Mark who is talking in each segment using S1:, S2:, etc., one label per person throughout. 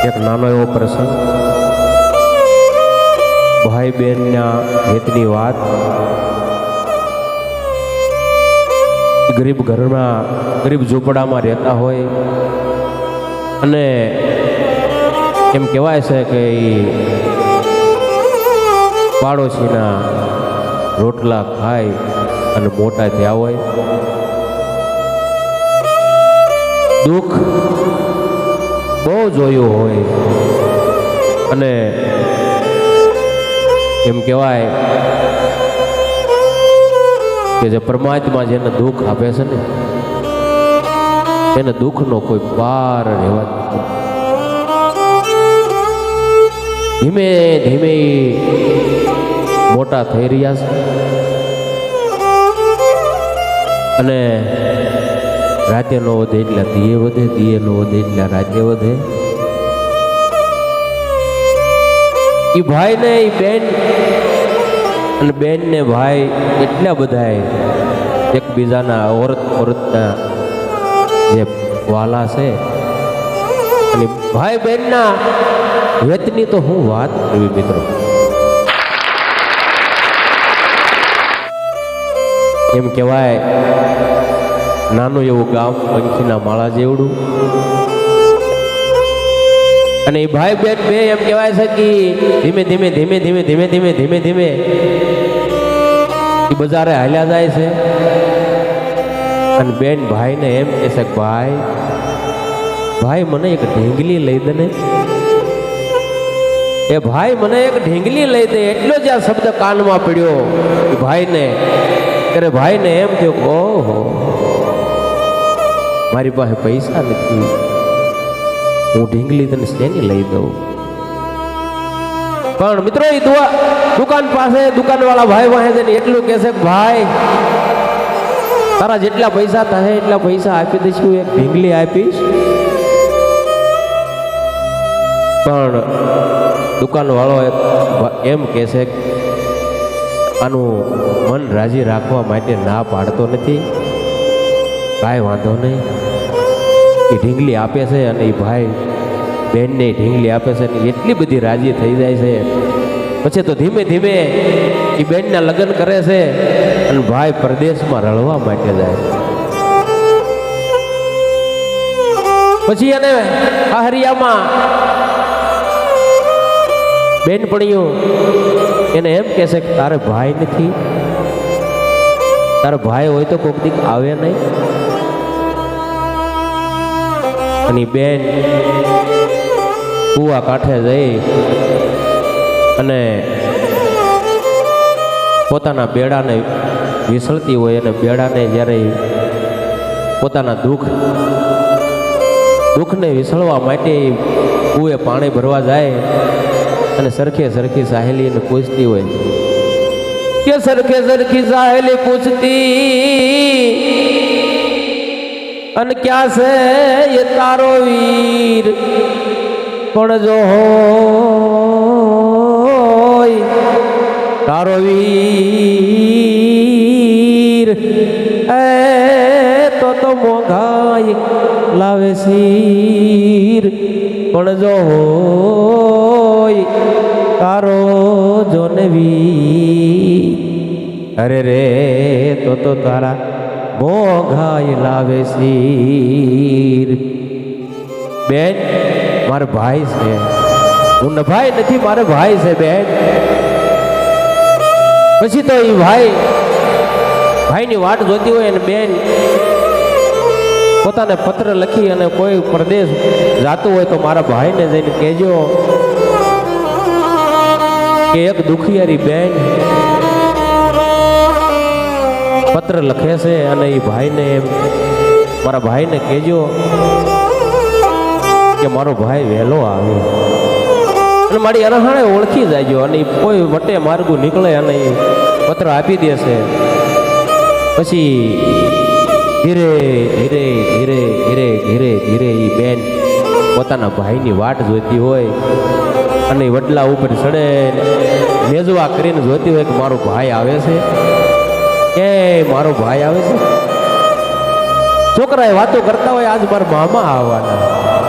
S1: એક નાનો એવો પ્રસંગ. ભાઈ બહેનના હેતની વાત. ગરીબ ઘરમાં, ગરીબ ઝૂંપડામાં રહેતા હોય. અને એમ કહેવાય છે કે એ પાડોશીના રોટલા ખાય અને મોટા થયા હોય. દુઃખ બહુ જોયું હોય અને એમ કહેવાય કે જે પરમાત્મા જેને દુઃખ આપે છે ને, એને દુઃખનો કોઈ પાર રહેવા. ધીમે ધીમે મોટા થઈ રહ્યા છે અને રાતે નો વધે એટલે ધીએ વધે દીએ નો વધે એટલે રાતે વધે. એ ભાઈ ને એ બેન, અને બેન ને ભાઈ એટલા બધા એકબીજાના ઓરત ઓરતના જે વાલા છે, અને ભાઈ બહેનના વેતની તો હું વાત કરવી મિત્રો. એમ કહેવાય નાનું એવું ગામ પંખીના માળા જેવડું. અને એ ભાઈ બેન બે એમ કહેવાય છે કે ધીમે ધીમે ધીમે ધીમે ધીમે ધીમે ધીમે ધીમે એ બજારે હાલ્યા જાય છે. અને બેન ભાઈને એમ કહે છે, ભાઈ ભાઈ મને એક ઢીંગલી લઈ દે ને. એ ભાઈ મને એક ઢીંગલી લઈ દે, એટલો જ આ શબ્દ કાનમાં પડ્યો. ભાઈને, ત્યારે ભાઈને એમ થયું ઓહો. મારી પાસે પૈસા નથી. હું ઢીંગલી તને શેની લઈ દઉં? પણ મિત્રો એ દુઆ દુકાન પાસે દુકાનવાળા ભાઈ પાસે ને એટલું કહેશે ભાઈ, તારા જેટલા પૈસા થાય એટલા પૈસા આપી દઈશું એક ઢીંગલી આપીશ. પણ દુકાનવાળો એમ કહેશે કે, આનું મન રાજી રાખવા માટે ના પાડતો નથી. કાંઈ વાંધો નહીં. એ ઢીંગલી આપે છે અને એ ભાઈ બહેનને ઢીંગલી આપે છે અને એટલી બધી રાજી થઈ જાય છે. પછી તો ધીમે ધીમે એ બેનના લગ્ન કરે છે અને ભાઈ પરદેશમાં રળવા માટે જાય. પછી એને આહરિયામાં બેનપણીઓ એને એમ કહેશે કે તારે ભાઈ નથી. તારો ભાઈ હોય તો કોક દીક આવે નહીં. અને બેન કુવા કાંઠે જઈ અને પોતાના બેડાને વિસળતી હોય અને બેડાને જ્યારે પોતાના દુઃખ, દુઃખને વિસળવા માટે કુએ પાણી ભરવા જાય અને સરખે સરખી સાહેલીને પૂછતી હોય. કે સરખે સરખી સાહેલી પૂછતી? અને ક્યાં છે એ તારો વીર પણ જો હોય તારો વીર એ તો તો મોઘાઈ લાવે શીર પણ જો હોય તારો જોને વીર અરે રે તો તો તારા મોઘાઈ લાવે શીર. બેન, મારો ભાઈ છે. હું ભાઈ નથી, મારો ભાઈ છે, બેન. પછી તો એ ભાઈ, ભાઈની વાટ જોતી હોય અને બેન પોતાને પત્ર લખી અને કોઈ પ્રદેશ જાતું હોય તો મારા ભાઈને જઈને કહેજો કે એક દુખિયારી બેન પત્ર લખે છે અને એ ભાઈને એમ મારા ભાઈને કહેજો કે મારો ભાઈ વહેલો આવે. અને મારી અનહાણે ઓળખી જાયજો અને એ કોઈ વટે માર્ગું નીકળે અને એ પત્ર આપી દેશે પછી ધીરે ધીરે ધીરે ધીરે ધીરે ધીરે એ બેન પોતાના ભાઈની વાટ જોતી હોય અને એ વડલા ઉપર ચડે મેજવા કરીને જોતી હોય કે મારો ભાઈ આવે છે. કે મારો ભાઈ આવે છે? છોકરાએ વાતો કરતા હોય આજ મારા મામા આવવાના.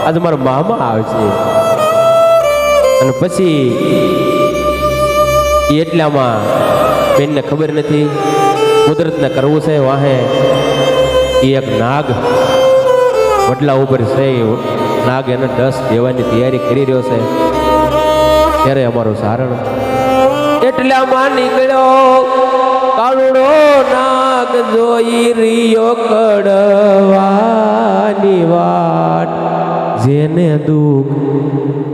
S1: આજ મારા મામા આવશે અને પછી એટલામાં બેનને ખબર નથી, કુદરતને કરવું છે વાહે. એ એક નાગ વડલા ઉપર છે. નાગ એને દસ દેવાની તૈયારી કરી રહ્યો છે. ત્યારે અમારું સારણ એટલામાં નીકળ્યો. કાળુડો નાગ જોઈ રિયો કડવાની વાટ. જેને દુઃખ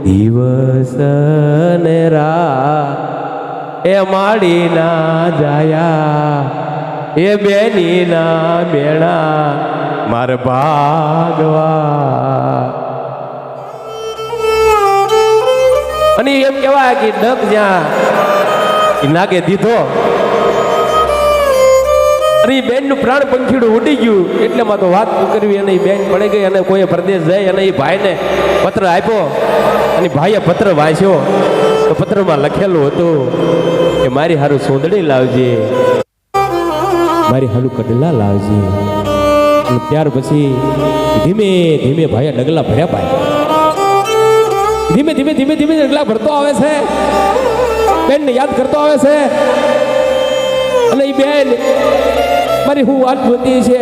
S1: દિવસ ને રા એ માડી ના જાયા, એ બેની ના બેણા માર ભાગવા. અને એમ કહેવાય કે ડગ જ્યાં નાગે દીધો અને એ બેનનું પ્રાણ પંખીડું ઉડી ગયું. એટલેમાં તો વાત કરવી અને એ બેન પડી ગઈ અને કોઈ પ્રદેશ જાય અને એ ભાઈને પત્ર આપ્યો અને ભાઈએ પત્ર વાંચ્યો. તો પત્રમાં લખેલું હતું કે મારી હારું સોંદડી લાવજે. મારી હારું કડલા લાવજે. અને ત્યાર પછી ધીમે ધીમે ભાઈએ ડગલા ભર્યા ભાઈ. ધીમે ધીમે ધીમે ધીમે ડગલા ભરતો આવે છે. બેનને યાદ કરતો આવે છે. અને એ બેન મારી હું વાત જોતી છે.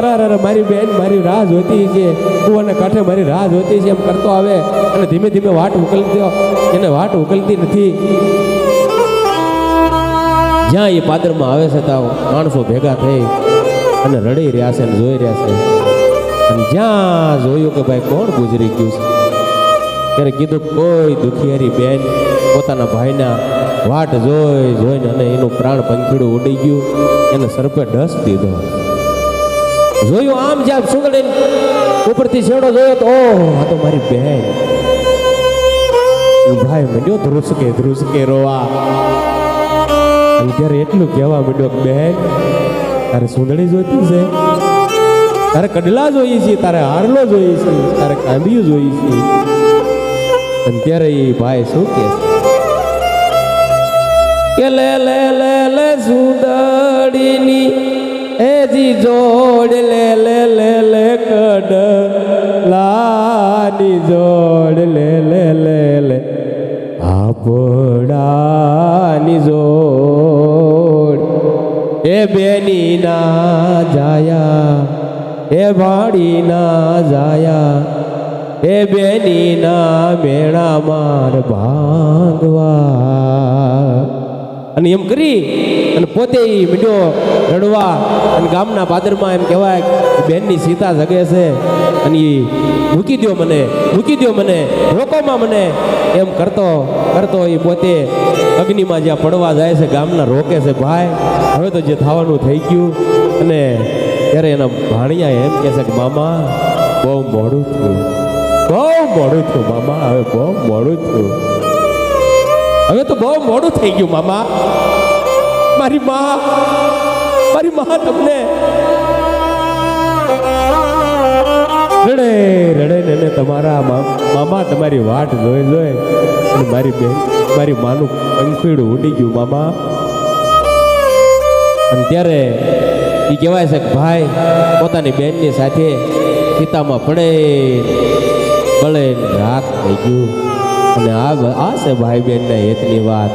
S1: અરે અરે મારી બેન, મારી રાહ જોતી છે હું અને કાંઠે મારી રાહ જોતી છે એમ કરતો આવે. અને ધીમે ધીમે વાટ ઉકલતી એને વાટ ઉકલતી નથી. જ્યાં એ પાદરમાં આવે છે તાવ માણસો ભેગા થઈ અને રડી રહ્યા છે અને જોઈ રહ્યા છે. અને જ્યાં જોયું કે ભાઈ કોણ ગુજરી ગયું છે? ત્યારે કીધું, કોઈ દુખિયારી બેન, પોતાના ભાઈના વાટ જોઈ જોઈને અને એનું પ્રાણ પંખીડું ઉડી ગયું, એને સર્પે ડસ દીધો. જોયું આમ જ્યાં સુગડી ઉપરથી છેડો જોયો તો, ઓહ, આ તો મારી બેન. ભાઈ મંડ્યો, ધ્રુસકે ધ્રુસકે રોવા. ત્યારે એટલું કહેવા માંડ્યો બેન, તારે સુંદડી જોતી છે? તારે કડલા જોઈએ છે? તારે હારલો જોઈએ છે? તારે કાંબિયું જોઈએ છે? અને ત્યારે એ ભાઈ શું કે કે લે લે લે લે સુંદડીની એ જી જોડ, લે લે લે લે કડ લાની જોડ, લે લે લે લે આપડાની જોડ. એ બેની ના જાયા, એ ભાડી ના જાયા એ બેની ના મેળા માર ભાંગવા. અને એમ કરી અને પોતે મીંડ્યો રડવા અને ગામના પાદરમાં એમ કહેવાય કે બેનની સીતા જગે છે અને એ મૂકી દ્યો મને, મૂકી દ્યો મને, રોકોમાં મને. એમ કરતો કરતો એ પોતે અગ્નિમાં જ્યાં પડવા જાય છે, ગામના રોકે છે, ભાઈ, હવે તો જે થવાનું થઈ ગયું. અને ત્યારે એના ભાણિયા એમ કહે છે કે, મામા, બહુ મોડું થયું. બહુ મોડું થયું, મામા. હવે બહુ મોડું થયું. હવે તો બહુ મોડું થઈ ગયું, મામા. મારી મા મારી મા તમને. રડે રડે ને તમારા મામા, તમારી વાટ જોઈ જોઈ. અને મારી બેન મારી માનું પંખીડું ઉડી ગયું, મામા. અને ત્યારે એ કહેવાય છે કે ભાઈ, પોતાની બેનની સાથે સીતામાં પડે. બળે રાત થઈ ગયું. અને આ આ છે ભાઈ બહેનના હેતની વાત.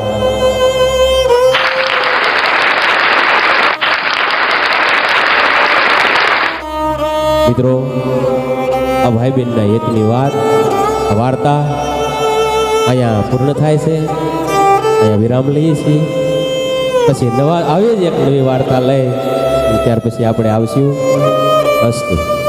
S1: મિત્રો, આ ભાઈ બહેનના હેતની વાત, આ વાર્તા અહીંયા પૂર્ણ થાય છે. અહીંયા વિરામ લઈએ છીએ. પછી નવા આવીએ જ એક નવી વાર્તા લઈ, ત્યાર પછી આપણે આવશું. અસ્તુ.